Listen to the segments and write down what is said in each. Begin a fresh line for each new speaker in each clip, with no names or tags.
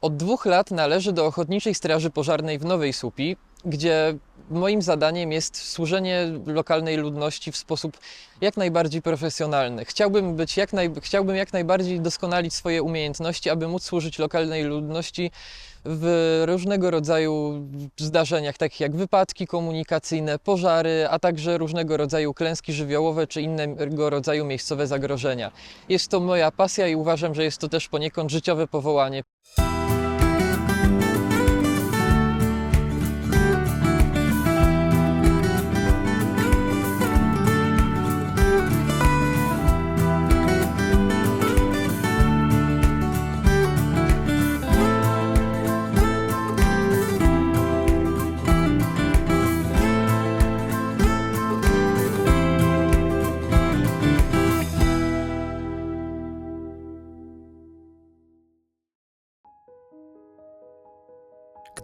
Od dwóch lat należy do Ochotniczej Straży Pożarnej w Nowej Słupi, gdzie moim zadaniem jest służenie lokalnej ludności w sposób jak najbardziej profesjonalny. Chciałbym, być jak naj... Chciałbym jak najbardziej doskonalić swoje umiejętności, aby móc służyć lokalnej ludności w różnego rodzaju zdarzeniach, takich jak wypadki komunikacyjne, pożary, a także różnego rodzaju klęski żywiołowe czy innego rodzaju miejscowe zagrożenia. Jest to moja pasja i uważam, że jest to też poniekąd życiowe powołanie.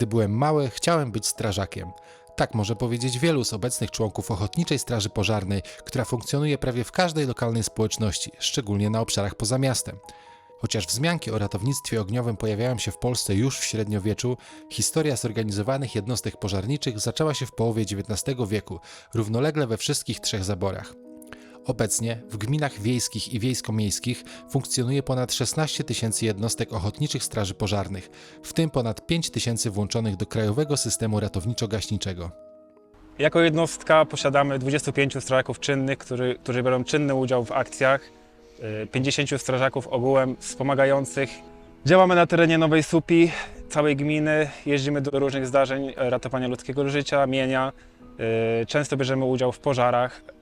Byłem mały, chciałem być strażakiem. Tak może powiedzieć wielu z obecnych członków Ochotniczej Straży Pożarnej, która funkcjonuje prawie w każdej lokalnej społeczności, szczególnie na obszarach poza miastem. Chociaż wzmianki o ratownictwie ogniowym pojawiają się w Polsce już w średniowieczu, historia zorganizowanych jednostek pożarniczych zaczęła się w połowie XIX wieku, równolegle we wszystkich trzech zaborach. Obecnie w gminach wiejskich i wiejsko-miejskich funkcjonuje ponad 16 tysięcy jednostek ochotniczych straży pożarnych, w tym ponad 5 tysięcy włączonych do krajowego systemu ratowniczo-gaśniczego.
Jako jednostka posiadamy 25 strażaków czynnych, którzy, którzy biorą czynny udział w akcjach, y, 50 strażaków ogółem wspomagających. Działamy na terenie Nowej Supi, całej gminy, jeździmy do różnych zdarzeń e, ratowania ludzkiego życia, mienia. Y, Często bierzemy udział w pożarach,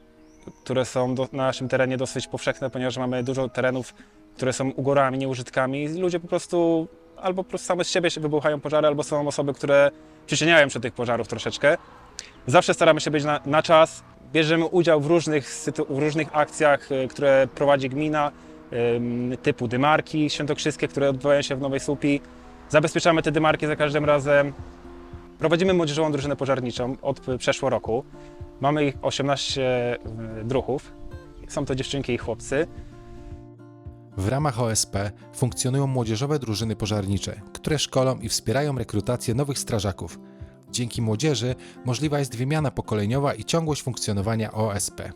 które są do, na naszym terenie dosyć powszechne, ponieważ mamy dużo terenów, które są ugorami, nieużytkami. Ludzie po prostu albo po prostu same z siebie się wybuchają pożary, albo są osoby, które przyczyniają się do tych pożarów troszeczkę. Zawsze staramy się być na, na czas. Bierzemy udział w różnych, w różnych akcjach, y, które prowadzi gmina, typu dymarki świętokrzyskie, które odbywają się w Nowej Słupi. Zabezpieczamy te dymarki za każdym razem. Prowadzimy młodzieżową drużynę pożarniczą od przeszło roku. Mamy ich 18 y, druhów. Są to dziewczynki i chłopcy.
W ramach OSP funkcjonują młodzieżowe drużyny pożarnicze, które szkolą i wspierają rekrutację nowych strażaków. Dzięki młodzieży możliwa jest wymiana pokoleniowa i ciągłość funkcjonowania OSP.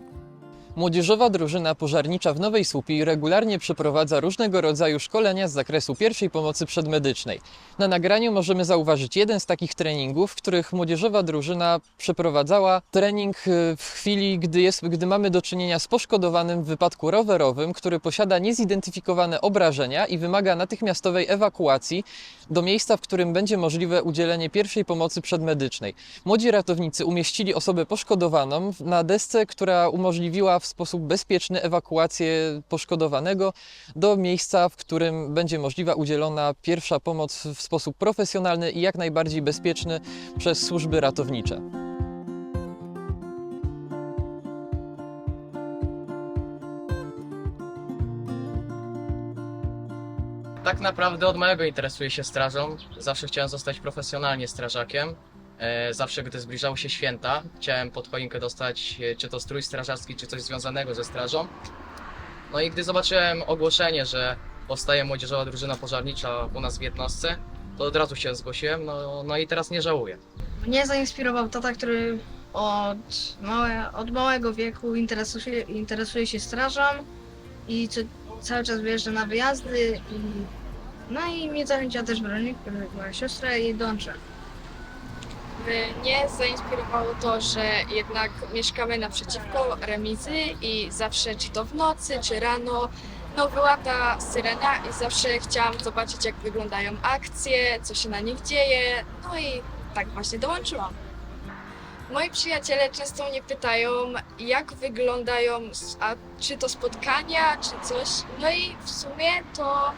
Młodzieżowa drużyna pożarnicza w Nowej Słupi regularnie przeprowadza różnego rodzaju szkolenia z zakresu pierwszej pomocy przedmedycznej. Na nagraniu możemy zauważyć jeden z takich treningów, w których młodzieżowa drużyna przeprowadzała trening e, w chwili, gdy, jest, gdy mamy do czynienia z poszkodowanym w wypadku rowerowym, który posiada niezidentyfikowane obrażenia i wymaga natychmiastowej ewakuacji do miejsca, w którym będzie możliwe udzielenie pierwszej pomocy przedmedycznej. Młodzi ratownicy umieścili osobę poszkodowaną na desce, która umożliwiła w sposób bezpieczny ewakuację poszkodowanego do miejsca, w którym będzie możliwa udzielona pierwsza pomoc w sposób profesjonalny i jak najbardziej bezpieczny przez służby ratownicze.
Tak naprawdę od małego interesuję się strażą. Zawsze chciałem zostać profesjonalnie strażakiem. E, Zawsze, gdy zbliżały się święta, chciałem pod choinkę dostać e, czy to strój strażacki, czy coś związanego ze strażą. No i gdy zobaczyłem ogłoszenie, że powstaje młodzieżowa drużyna pożarnicza u nas w jednostce, to od razu się zgłosiłem, no, no i teraz nie żałuję.
Mnie zainspirował tata, który od, małe, od małego wieku interesuje, interesuje się strażą i co, cały czas wyjeżdża na wyjazdy. I, no i mnie zachęciła też Weronika, moja siostra i dążę.
Mnie zainspirowało to, że jednak mieszkamy naprzeciwko remizy i zawsze, czy to w nocy, czy rano, no była ta syrena i zawsze chciałam zobaczyć, jak wyglądają akcje, co się na nich dzieje, no i tak właśnie dołączyłam. Moi przyjaciele często mnie pytają, jak wyglądają, a czy to spotkania, czy coś. No i w sumie to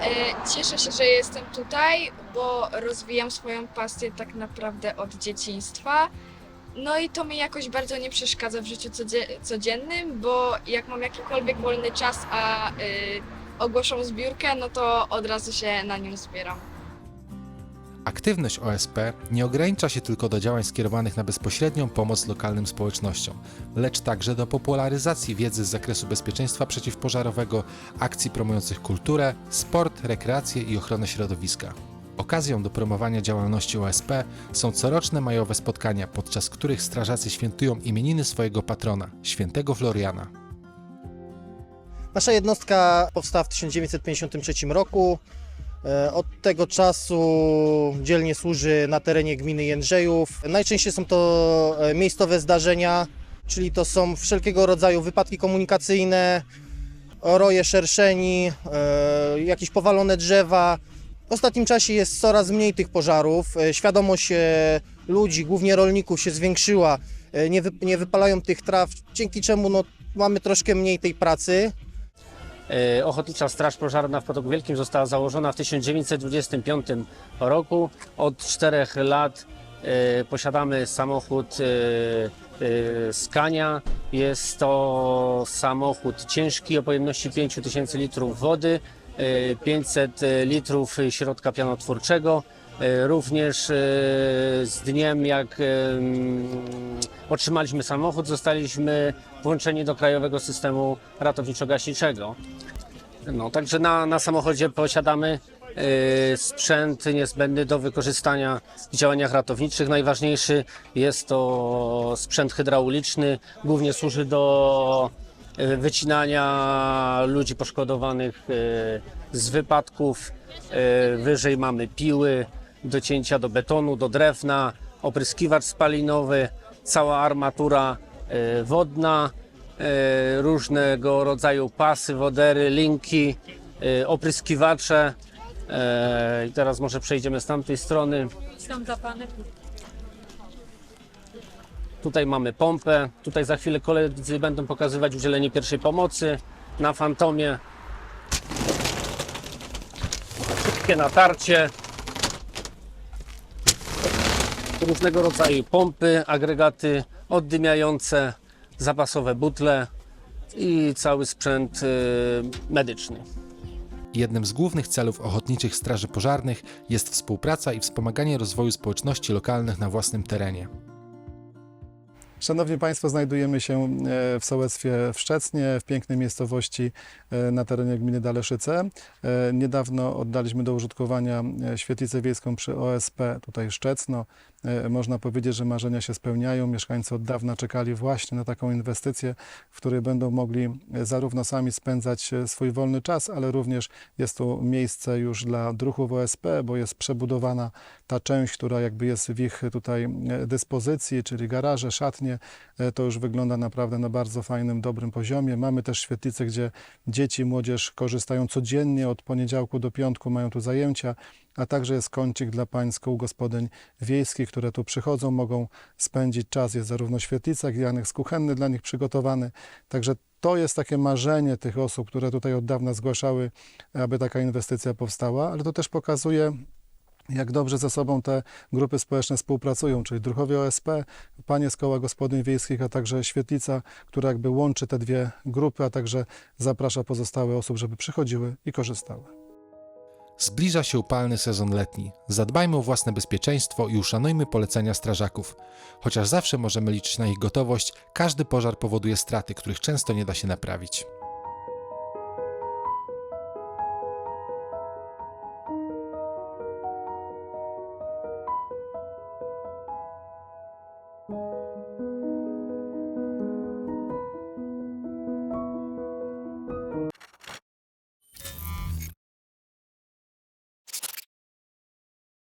e, cieszę się, że jestem tutaj, bo rozwijam swoją pasję tak naprawdę od dzieciństwa. No i to mi jakoś bardzo nie przeszkadza w życiu codzie- codziennym, bo jak mam jakikolwiek wolny czas, a y, ogłoszą zbiórkę, no to od razu się na nią zbieram.
Aktywność OSP nie ogranicza się tylko do działań skierowanych na bezpośrednią pomoc lokalnym społecznościom, lecz także do popularyzacji wiedzy z zakresu bezpieczeństwa przeciwpożarowego, akcji promujących kulturę, sport, rekreację i ochronę środowiska. Okazją do promowania działalności OSP są coroczne majowe spotkania, podczas których strażacy świętują imieniny swojego patrona, świętego Floriana.
Nasza jednostka powstała w 1953 roku. E, Od tego czasu dzielnie służy na terenie gminy Jędrzejów. Najczęściej są to e, miejscowe zdarzenia, czyli to są wszelkiego rodzaju wypadki komunikacyjne, roje szerszeni, e, jakieś powalone drzewa. W ostatnim czasie jest coraz mniej tych pożarów. E, Świadomość e, ludzi, głównie rolników, się zwiększyła. E, Nie, wy, nie wypalają tych traw, dzięki czemu no, mamy troszkę mniej tej pracy.
Ochotnicza Straż Pożarna w Potoku Wielkim została założona w 1925 roku. Od czterech lat posiadamy samochód Scania. Jest to samochód ciężki o pojemności 5000 litrów wody, 500 litrów środka pianotwórczego. E, Również e, z dniem, jak e, otrzymaliśmy samochód, zostaliśmy włączeni do krajowego systemu ratowniczo-gaśniczego. No, także na, na samochodzie posiadamy e, sprzęt niezbędny do wykorzystania w działaniach ratowniczych. Najważniejszy jest to sprzęt hydrauliczny, głównie służy do e, wycinania ludzi poszkodowanych e, z wypadków. E, Wyżej mamy piły do cięcia do betonu, do drewna, opryskiwacz spalinowy, cała armatura e, wodna, e, różnego rodzaju pasy, wodery, linki, e, opryskiwacze. E, I teraz może przejdziemy z tamtej strony.
Są zapane.
Tutaj mamy pompę. Tutaj za chwilę koledzy będą pokazywać udzielenie pierwszej pomocy na fantomie. Szybkie natarcie. Różnego rodzaju pompy, agregaty oddymiające, zapasowe butle i cały sprzęt y, medyczny.
Jednym z głównych celów ochotniczych straży pożarnych jest współpraca i wspomaganie rozwoju społeczności lokalnych na własnym terenie.
Szanowni Państwo, znajdujemy się e, w sołectwie w Szczecnie, w pięknej miejscowości e, na terenie gminy Daleszyce. E, Niedawno oddaliśmy do użytkowania świetlicę wiejską przy OSP, tutaj Szczecno. Można powiedzieć, że marzenia się spełniają. Mieszkańcy od dawna czekali właśnie na taką inwestycję, w której będą mogli zarówno sami spędzać swój wolny czas, ale również jest tu miejsce już dla druhów OSP, bo jest przebudowana ta część, która jakby jest w ich tutaj dyspozycji, czyli garaże, szatnie. E, To już wygląda naprawdę na bardzo fajnym, dobrym poziomie. Mamy też świetlicę, gdzie dzieci, młodzież korzystają codziennie od poniedziałku do piątku, mają tu zajęcia, a także jest kącik dla pań gospodyń wiejskich, które tu przychodzą, mogą spędzić czas. Jest zarówno świetlica, jak i aneks kuchenny dla nich przygotowany. Także to jest takie marzenie tych osób, które tutaj od dawna zgłaszały, aby taka inwestycja powstała, ale to też pokazuje, jak dobrze ze sobą te grupy społeczne współpracują, czyli druhowie OSP, panie z koła gospodyń wiejskich, a także świetlica, która jakby łączy te dwie grupy, a także zaprasza pozostałe osób, żeby przychodziły i korzystały.
Zbliża się upalny sezon letni. Zadbajmy o własne bezpieczeństwo i uszanujmy polecenia strażaków. Chociaż zawsze możemy liczyć na ich gotowość, każdy pożar powoduje straty, których często nie da się naprawić.